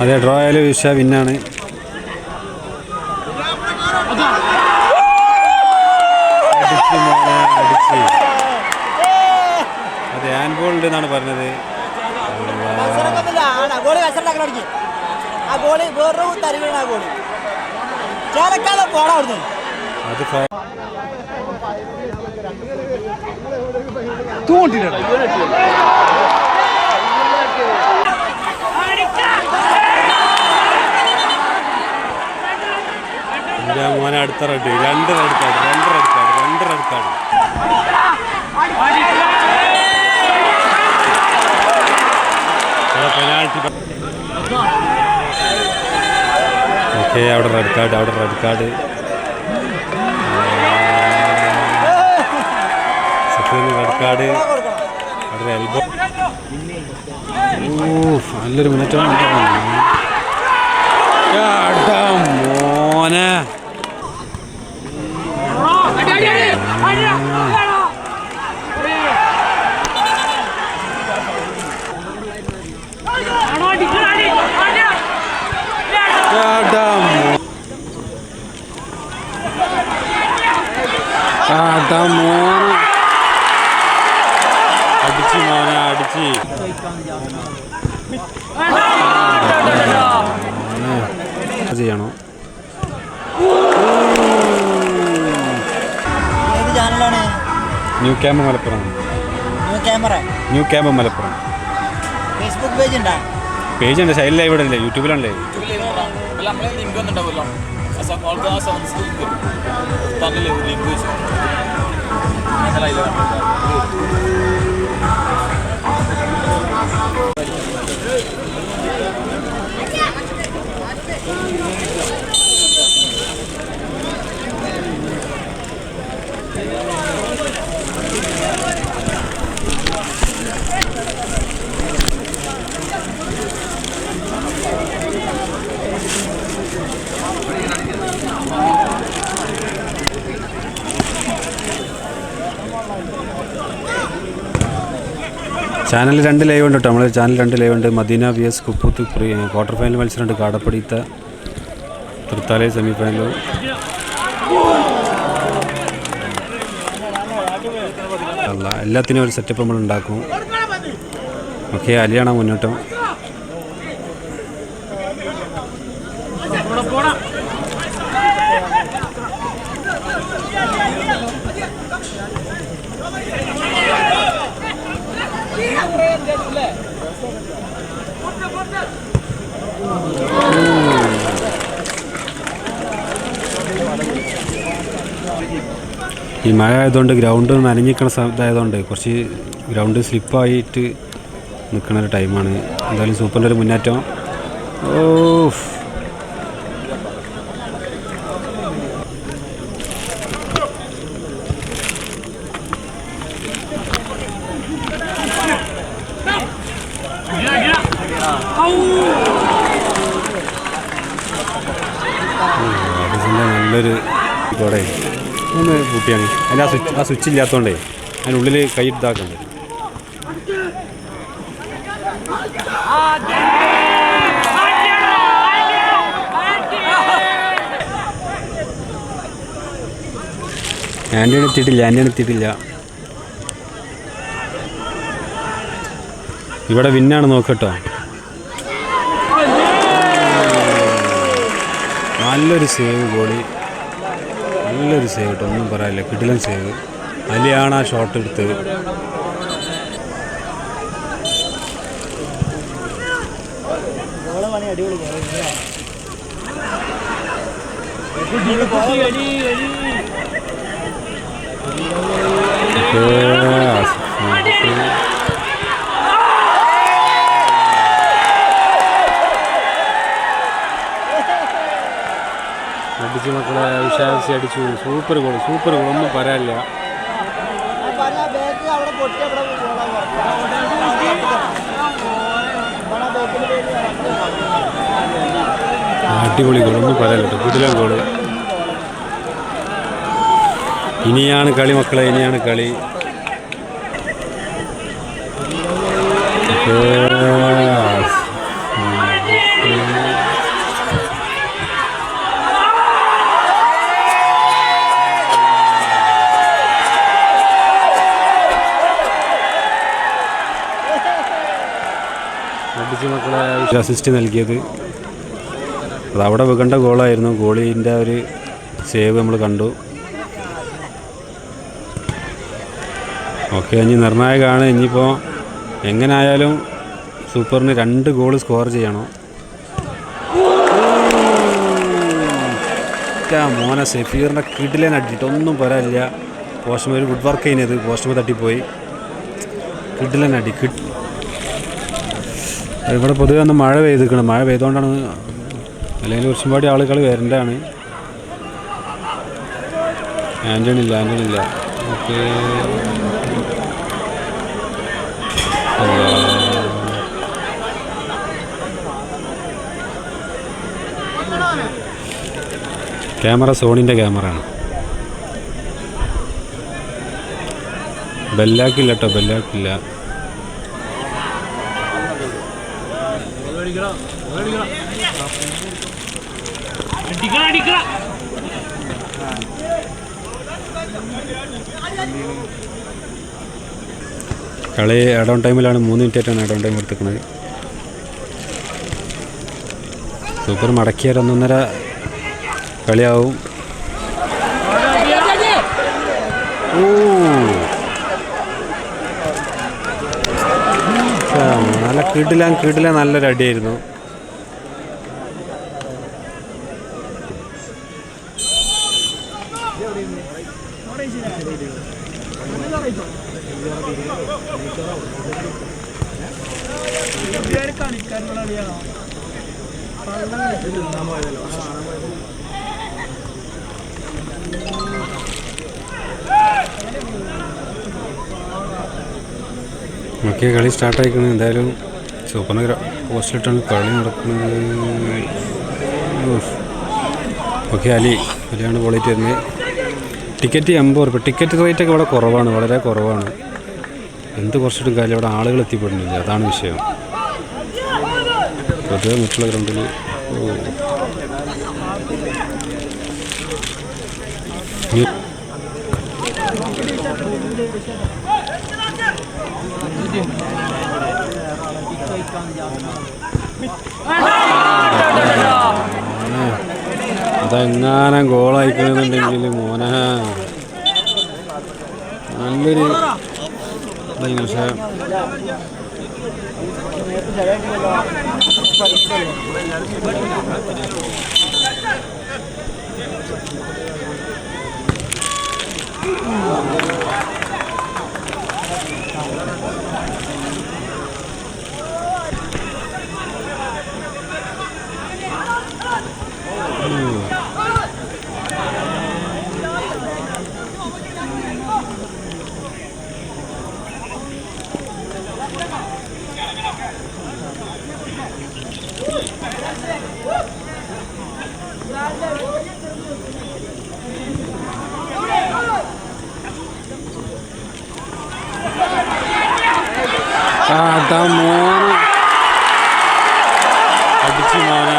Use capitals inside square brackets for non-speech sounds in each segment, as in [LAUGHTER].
അതെ ഡ്രോ ആയാലും വിഷ വിന്നാണ് അടിച്ച് അതെ ഹാൻഡ് ബോൾ ഉണ്ട് എന്നാണ് പറഞ്ഞത്. ഗോളി കച്ചറണ്ടാക്കാൻ തുടങ്ങി ആ ഗോളി വേറൊരു തരികയാണ് ആ ഗോളി ചേലക്കാതെ പോടാ അവിടുന്ന് അത് ഫൗ- എന്റെ മോനെ അടുത്ത റെഡ് രണ്ട് റെഡ് കാർഡ് രണ്ട് റെഡ് കാർഡ് രണ്ട് റെഡ് കാർഡ് ഓക്കെ അവിടെ റെഡ് കാർഡ് അവിടെ റെഡ് കാർഡ് റെഡ് കാർഡ് അവിടെ എൽബോ ഓ നല്ലൊരു മുന്നേറ്റം എടാ മോനെ എടാ മോ- എടാ മോനെ അടിച്ച് മോനെ അടിച്ച് അത് ചെയ്യണോ? New camp Malappuram. New camera? New camp Malappuram. Facebook page ഉണ്ടോ? പേജ് ഉണ്ട് സൈഡിൽ ലൈവ് അല്ല നമ്മളെ ലിങ്ക് വന്നിട്ടുണ്ടാവുമല്ലോ ആ സ- അവൾക്ക് ആ സോങ്സ് ലിങ്ക് തന്നില്ലേ ഒരു ലിങ്ക് വെച്ചു അങ്ങനെ അതിൽ ചാനൽ രണ്ട് ലൈവ് ഉണ്ട് കേട്ടോ നമ്മൾ ചാനൽ രണ്ട് ലൈവ് ഉണ്ട്. മദീന വി എസ് കുപ്പൂത്ത് പ്രീ ക്വാർട്ടർ ഫൈനൽ മത്സരമുണ്ട്. കാടപ്പടിത്ത തൃത്താലയ സെമി ഫൈനലും അല്ല എല്ലാത്തിനും ഒരു സെറ്റപ്പ് നമ്മൾ ഉണ്ടാക്കും. ഓക്കെ അലിയാണ് മുന്നോട്ടം. ഈ മഴ ആയതുകൊണ്ട് ഗ്രൗണ്ട് നനഞ്ഞിക്കണ ഇതായതുകൊണ്ട് കുറച്ച് ഗ്രൗണ്ട് സ്ലിപ്പായിട്ട് നിൽക്കുന്ന ഒരു ടൈമാണ് എന്തായാലും സൂപ്പറിന്റെ ഒരു മുന്നേറ്റം. ഓ നല്ലൊരു ഇതോടെ. ഒന്ന് കൂട്ടിയാണ് അതിന്റെ ആ സ്വിച്ച് ആ സ്വിച്ച് ഇല്ലാത്തതുകൊണ്ടേ അതിനുള്ളിൽ കൈ ഇതാക്കുന്നുണ്ട് ആന്റി എത്തിയിട്ടില്ല ആന്റി എത്തിയിട്ടില്ല. ഇവിടെ വിന്നാണ് നോക്കട്ടോ. നല്ലൊരു സേവ് ഗോളി. നല്ലൊരു സേവ് കേട്ടോ ഒന്നും പറയാനില്ല. കിടിലൻ സേവ് അലിയാണ് ആ ഷോട്ട് എടുത്തത്. അടിപൊളി. അടിച്ച് മക്കളെ വിശാസി അടിച്ചു. സൂപ്പർ ഗോൾ സൂപ്പർ ഗോൾ ഒന്നും പറയാനില്ല അടിപൊളി ഗോൾ ഒന്നും പറയാനില്ല കുതിരം ഗോൾ. ഇനിയാണ് കളി മക്കളെ ഇനിയാണ് കളി. അസിസ്റ്റ് നൽകിയത്. അത് അവിടെ വെക്കേണ്ട ഗോളായിരുന്നു. ഗോളിന്റെ ഒരു സേവ് നമ്മൾ കണ്ടു. ഓക്കെ ഇനി നിർണായകമാണ് ഇനിയിപ്പോൾ എങ്ങനായാലും സൂപ്പറിന് രണ്ട് ഗോൾ സ്കോർ ചെയ്യണം. മോനെ സെഫീറിന്റെ കിടിലൻ അടിയിട്ട് ഒന്നും പോരാല്ല പോസ്റ്റമ ഗുഡ് വർക്ക് ചെയ്യുന്നത് പോസ്റ്റ്മ തട്ടിപ്പോയി. കിടിലൻ കിട്ട് ഇവിടെ പൊതുവെ ഒന്ന് മഴ പെയ്തിരിക്കണം. മഴ പെയ്തുകൊണ്ടാണ് അല്ലെങ്കിൽ കുറച്ചും പാടി ആളുകൾ വരേണ്ടതാണ്. ആന്റണി ഇല്ല ആന്റണി ഇല്ല. ഓക്കെ. ക്യാമറ സോണിന്റെ ക്യാമറ ആണ് ബെല്ലാക്കില്ല കേട്ടോ ബെല്ലാക്കില്ല. കളി അഡൗൺ ടൈമിലാണ് മൂന്ന് മിനിറ്റ് ആയിട്ടാണ് അഡൗൺ ടൈം എടുത്തിരിക്കുന്നത് സൂപ്പർ മടക്കിയാൽ ഒന്നൊന്നര കളിയാവും. ഓ ആ, നല്ല കിടിലാൻ കിടിലാൻ നല്ലൊരു അടിയായിരുന്നു. ഓക്കെ കളി സ്റ്റാർട്ടായിക്കണ് എന്തായാലും സൂപ്പറിന് പോസ്റ്റിലിട്ടാണ് കളി നടക്കുന്നത്. ഓക്കെ അലി. അലിയാണ് ബോളിറ്റ് വരുന്നത് ടിക്കറ്റ് എൺപത് റുപ്യ ടിക്കറ്റ് റേറ്റൊക്കെ ഇവിടെ കുറവാണ്. വളരെ കുറവാണ്. എന്ത് കുറച്ചിട്ടും കാര്യം ഇവിടെ ആളുകൾ എത്തിപ്പെടുന്നില്ല. അതാണ് വിഷയം. പൊതുവെ മറ്റുള്ള ഗ്രൗണ്ടിൽ ഓ. അതെങ്ങാനും ഗോളായിക്കണമെന്നുണ്ടെങ്കിൽ മോനെ. നല്ലൊരു ഇതായിരുന്നു പക്ഷേ.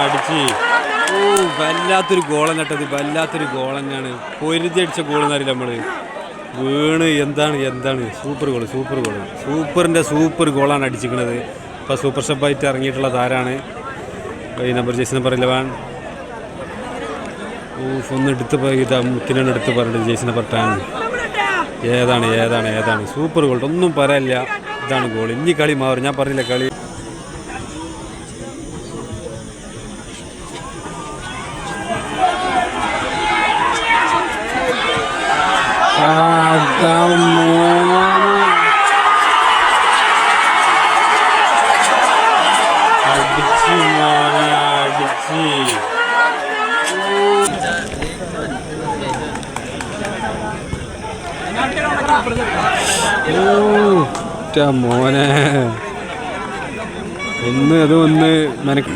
അടിച്ച് ഓ വല്ലാത്തൊരു ഗോളം നട്ടത് വല്ലാത്തൊരു ഗോൾ തന്നെയാണ്. പൊരുതി അടിച്ച ഗോൾ എന്നറിയില്ല നമ്മൾ വീണ് എന്താണ് എന്താണ്? സൂപ്പർ ഗോൾ സൂപ്പർ ഗോൾ സൂപ്പറിന്റെ സൂപ്പർ ഗോളാണ് അടിച്ചിരിക്കുന്നത്. ഇപ്പോൾ സൂപ്പർ സ്റ്റെപ്പായിട്ട് ഇറങ്ങിയിട്ടുള്ള താരാണ്. ഈ നമ്പർ ജേസി നമ്പർ ഇലവൻ ഒന്ന് എടുത്ത് ഇതാ മുത്തിനാണ് എടുത്ത് പറഞ്ഞിട്ട് ജേസി നമ്പർ ടാൻ ഏതാണ് ഏതാണ് ഏതാണ്? സൂപ്പർ ഗോൾ ഒന്നും പറയാനില്ല ഇതാണ് ഗോൾ ഇനി കളി മാറും. ഞാൻ പറഞ്ഞില്ല കളി അതാ മോനെ. അടിച്ച് മോനെ അടിച്ച് ഓ, റ്റ മോനെ. ഒന്ന് അത് ഒന്ന് മെനക്ക്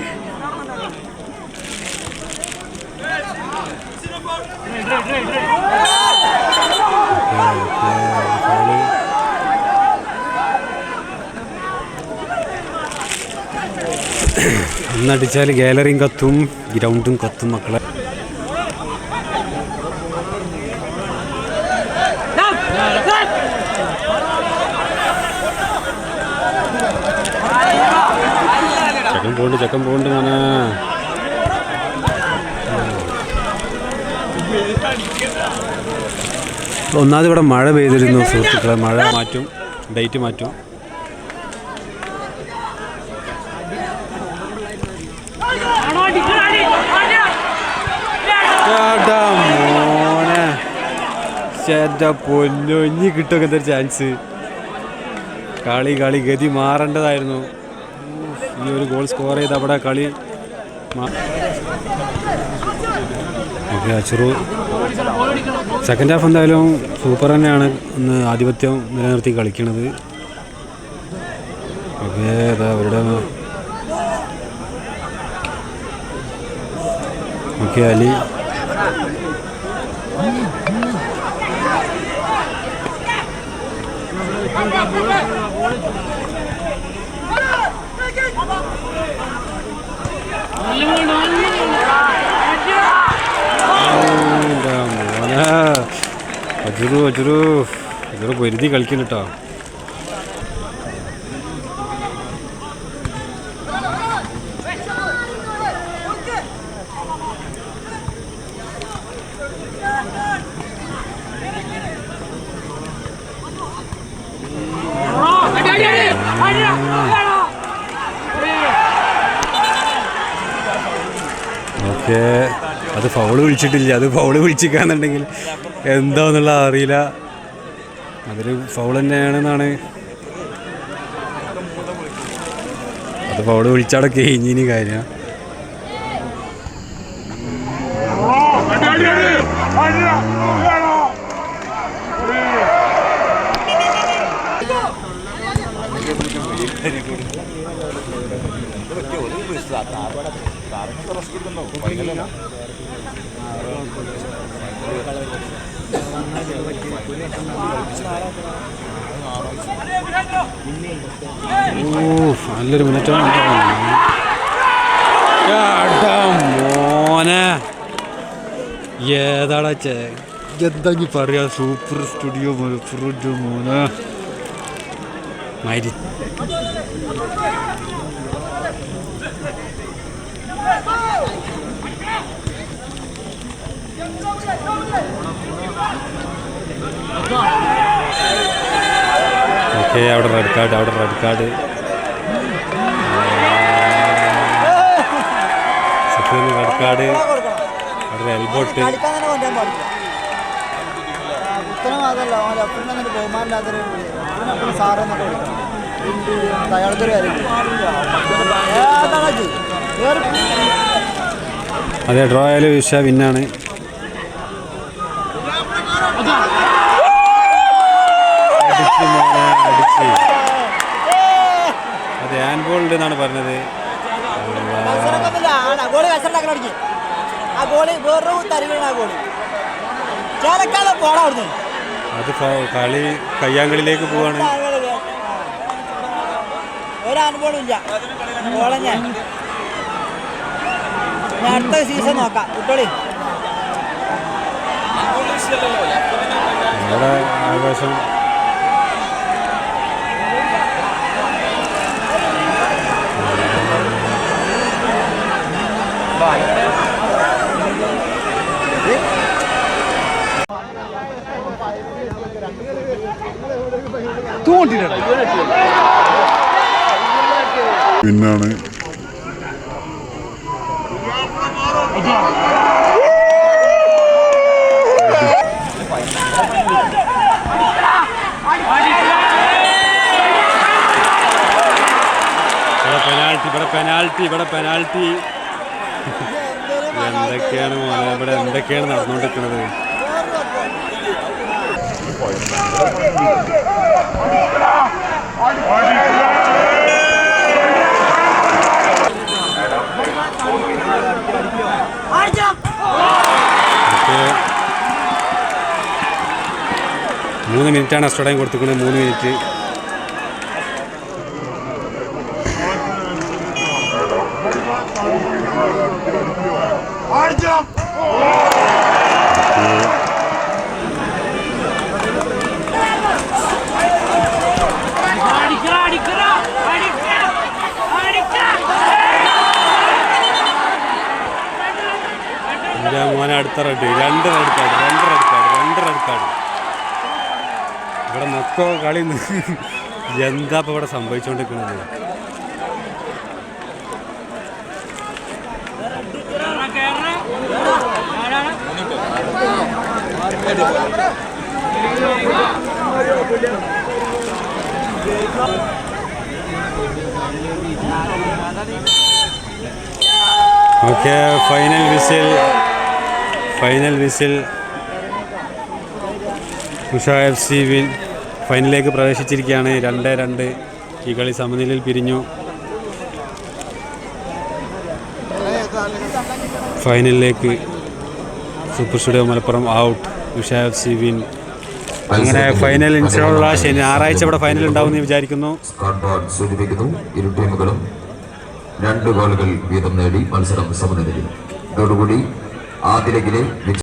ഒന്നടിച്ചാൽ ഗാലറിയും കത്തും ഗ്രൗണ്ടും കത്തും മക്കളെ. ചെക്കൻ പോണ്ട് ചെക്കൻ പോണ്ട് മോനെ. ഒന്നാമത് ഇവിടെ മഴ പെയ്തിരുന്നു സുഹൃത്തുക്കളെ. മഴ മാറ്റും ഡേറ്റ് മാറ്റും. മോനെ. ചേട്ടാ കിട്ടുമൊക്കെ എന്തൊരു ചാൻസ് കളി കളി ഗതി മാറേണ്ടതായിരുന്നു. ഈ ഒരു ഗോൾ സ്കോർ ചെയ്ത് അവിടെ കളി അച്ചുറു സെക്കൻഡ് ഹാഫ് എന്തായാലും സൂപ്പർ തന്നെയാണ്. ഇന്ന് ആധിപത്യം നിലനിർത്തി കളിക്കണത്. ഓക്കെ അവരുടെ ഓക്കെ അലി. മോനെ. അജുറു അജുറു അജുറു പൊരുതി കളിക്കുന്നു ഓക്കെ അത് ഫൗൾ വിളിച്ചിട്ടില്ല. അത് ഫൗൾ വിളിച്ചിക്കാന്നുണ്ടെങ്കിൽ എന്താന്നുള്ള അറിയില്ല. അതൊരു ഫൗൾ തന്നെയാണെന്നാണ്. അത് ഫൗൾ വിളിച്ചവിടെ കഴിഞ്ഞിനി കാര്യം. നല്ലൊരു മിനിറ്റാണ് മോനെ. ഏതാടാ ചേ? എന്താ പറയാ? സൂപ്പർ സ്റ്റുഡിയോ ഫ്രൂട്ട് മോനെ. മരി. ഓക്കെ അവിടെ റെഡ് കാർഡ് അവിടെ റെഡ് കാർഡ് സത്യത്തിൽ റെഡ് കാർഡ് അവിടെ എൽബോട്ട് അതെ ഡ്രോ ആയാലും വിഷ വിന്നാണ് ചേലക്കാതെ എന്നാണ് പറഞ്ഞത്. അത് കളി കയ്യാങ്കളിലേക്ക് പോവാണ്. ഒരു അനുഭവം ഇല്ല. ഗോളഞ്ഞ ഞാൻ അടുത്ത സീസൺ നോക്കാം. കുട്ടോളി അവിടെ ആകാശം പിന്നാണ്. ഇവിടെ പെനാൽറ്റി ഇവിടെ പെനാൽറ്റി ഇവിടെ പെനാൽറ്റി എന്തൊക്കെയാണ് മോനെ? ഇവിടെ എന്തൊക്കെയാണ് നടന്നുകൊണ്ടിരിക്കുന്നത്? മൂന്ന് മിനിറ്റാണ് എക്സ്ട്രാ കൊടുത്തിരിക്കുന്നത്. മൂന്ന് മിനിറ്റ്. മോനെ അടുത്ത റെഡ് രണ്ട് റെഡ് കാർഡ് രണ്ട് റെഡ് കാർഡ് രണ്ട് റെഡ് കാർഡ് ഇവിടെ മൊത്തം കളി [LAUGHS] എന്താ ഇപ്പോൾ ഇവിടെ സംഭവിച്ചുകൊണ്ടിരിക്കുന്നത് okay final whistle final whistle Usha F C win ഫൈനലിലേക്ക് പ്രവേശിച്ചിരിക്കുകയാണ്. രണ്ട് രണ്ട് ഈ കളി സമനിലയിൽ പിരിഞ്ഞു. ഫൈനലിലേക്ക് super studio Malappuram out F C win അങ്ങനെ ഫൈനൽ ഇൻഷാള്ള ശനി ഞായറാഴ്ച ഇവിടെ ഫൈനൽ ഉണ്ടാവുമെന്ന് വിചാരിക്കുന്നു. സൂചിപ്പിക്കുന്നു ഇരു ടീമുകളും രണ്ട് ഗോളുകൾ വീതം നേടി മത്സരം സമനിലയിൽ. ഇതോടുകൂടി ആദ്യ ലെഗിലെ